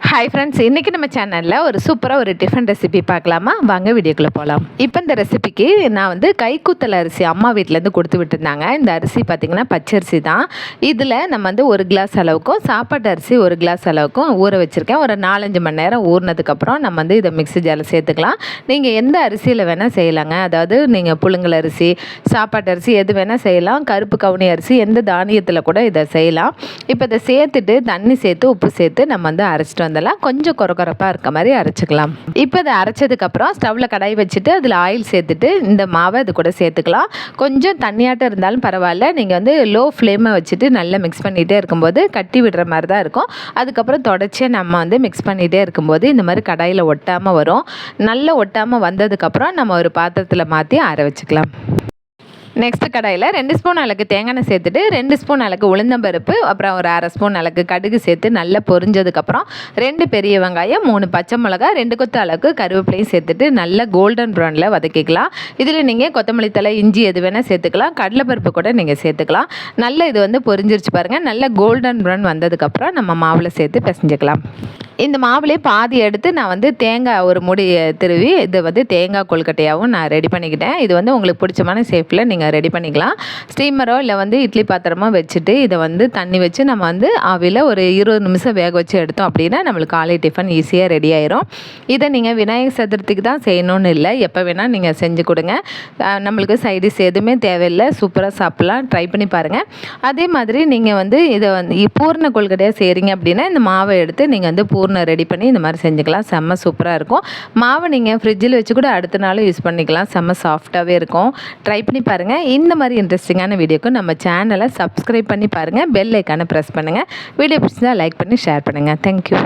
Hi friends இன்றைக்கி நம்ம சேனலில் ஒரு சூப்பராக ஒரு டிஃபன் ரெசிபி பார்க்கலாமா? வாங்க வீடியோக்குள்ளே போகலாம் இப்போ இந்த ரெசிபிக்கு நான் வந்து கைக்குத்தல் அரிசி அம்மா வீட்டிலேருந்து கொடுத்து விட்டுருந்தாங்க. இந்த அரிசி பார்த்திங்கன்னா பச்சரிசி தான். இதில் நம்ம வந்து ஒரு கிளாஸ் அளவுக்கும் சாப்பாட்டு அரிசி ஒரு கிளாஸ் அளவுக்கும் ஊற வச்சுருக்கேன். ஒரு நாலஞ்சு மணி நேரம் ஊறினதுக்கப்புறம் நம்ம வந்து இதை மிக்ஸி ஜாரில் சேர்த்துக்கலாம். நீங்கள் எந்த அரிசியில் வேணால் செய்யலாங்க. அதாவது நீங்கள் புழுங்கல் அரிசி சாப்பாட்டு அரிசி எது வேணால் செய்யலாம். கருப்பு கவுனி அரிசி எந்த தானியத்தில் கூட இதை செய்யலாம். இப்போ இதை சேர்த்துட்டு தண்ணி சேர்த்து உப்பு சேர்த்து நம்ம வந்து அரைச்சிட்டோம் எடுத்துகிட்டு வந்தெல்லாம் கொஞ்சம் கொரகொரப்பாக இருக்க மாதிரி அரைச்சிக்கலாம். இப்போ இதை அரைச்சதுக்கப்புறம் ஸ்டவ்வில் கடாய் வச்சுட்டு அதில் ஆயில் சேர்த்துட்டு இந்த மாவை இது கூட சேர்த்துக்கலாம். கொஞ்சம் தண்ணியாட்டம் இருந்தாலும் பரவாயில்ல. நீங்கள் வந்து லோ ஃப்ளேமை வச்சுட்டு நல்லா மிக்ஸ் பண்ணிகிட்டே இருக்கும்போது கட்டி விடுற மாதிரி தான் இருக்கும். அதுக்கப்புறம் தொடச்சி நம்ம வந்து மிக்ஸ் பண்ணிகிட்டே இருக்கும்போது இந்த மாதிரி கடாயில் ஒட்டாமல் வரும். நல்லா ஒட்டாமல் வந்ததுக்கப்புறம் நம்ம ஒரு பாத்திரத்தில் மாற்றி ஆற வச்சுக்கலாம் நெக்ஸ்ட் கடாயில் ரெண்டு ஸ்பூன் அளவுக்கு தேங்காய் சேர்த்துட்டு ரெண்டு ஸ்பூன் அளவுக்கு உளுந்தம்பருப்பு அப்புறம் ஒரு அரை ஸ்பூன் அளவுக்கு கடுகு சேர்த்து நல்லா பொரிஞ்சதுக்கப்புறம் ரெண்டு பெரிய வெங்காயம் மூணு பச்சை மிளகா ரெண்டு கொத்து அளவுக்கு கருவேப்பிலையும் சேர்த்துட்டு நல்லா கோல்டன் ப்ரௌனில் வதக்கிக்கலாம். இதில் நீங்கள் கொத்தமல்லி தலை இஞ்சி எது வேணால் சேர்த்துக்கலாம். கடலைப்பருப்பு கூட நீங்கள் சேர்த்துக்கலாம். நல்லா இது வந்து பொரிஞ்சிருச்சு பாருங்கள் நல்லா கோல்டன் ப்ரௌன் வந்ததுக்கப்புறம் நம்ம மாவில் சேர்த்து பிசைஞ்சுக்கலாம். இந்த மாவுலே பாதி எடுத்து நான் வந்து தேங்காய் ஒரு முடி திருவி இது வந்து தேங்காய் கொழுக்கட்டையாகவும் நான் ரெடி பண்ணிக்கிட்டேன். இது வந்து உங்களுக்கு பிடிச்சமான ஷேப்பில் நீங்கள் ரெடி பண்ணிக்கலாம். ஸ்டீமரோ இல்லை வந்து இட்லி பாத்திரமோ வச்சுட்டு இதை வந்து தண்ணி வச்சு நம்ம வந்து ஆவியில் ஒரு இருபது நிமிஷம் வேக வச்சு எடுத்தோம் அப்படின்னா நம்மளுக்கு காலை டிஃபன் ஈஸியாக ரெடி ஆயிரும். இதை நீங்கள் விநாயகர் சதுர்த்திக்கு தான் செய்யணும்னு இல்லை. எப்போ வேணால் நீங்கள் செஞ்சு கொடுங்க. நம்மளுக்கு சைடிஸ் எதுவுமே தேவையில்லை. சூப்பராக சாப்பிட்லாம். ட்ரை பண்ணி பாருங்கள் அதே மாதிரி நீங்கள் வந்து இதை வந்து பூர்ண கொள்கடையாக செய்கிறீங்க அப்படின்னா இந்த மாவை எடுத்து நீங்கள் வந்து பூர்ண பூர்ணம் ரெடி பண்ணி இந்த மாதிரி செஞ்சுக்கலாம். செம்ம சூப்பராக இருக்கும். மாவு நீங்கள் ஃப்ரிட்ஜில் வச்சு கூட அடுத்த நாளும் யூஸ் பண்ணிக்கலாம். செம்ம சாஃப்டாகவே இருக்கும். ட்ரை பண்ணி பாருங்கள் இந்த மாதிரி இன்ட்ரெஸ்டிங்கான வீடியோக்கு நம்ம சேனலை சப்ஸ்கிரைப் பண்ணி பாருங்கள் பெல் ஐக்கானை ப்ரெஸ் பண்ணுங்கள் வீடியோ பிடிச்சிருந்தால் லைக் பண்ணி ஷேர் பண்ணுங்கள் தேங்க்யூ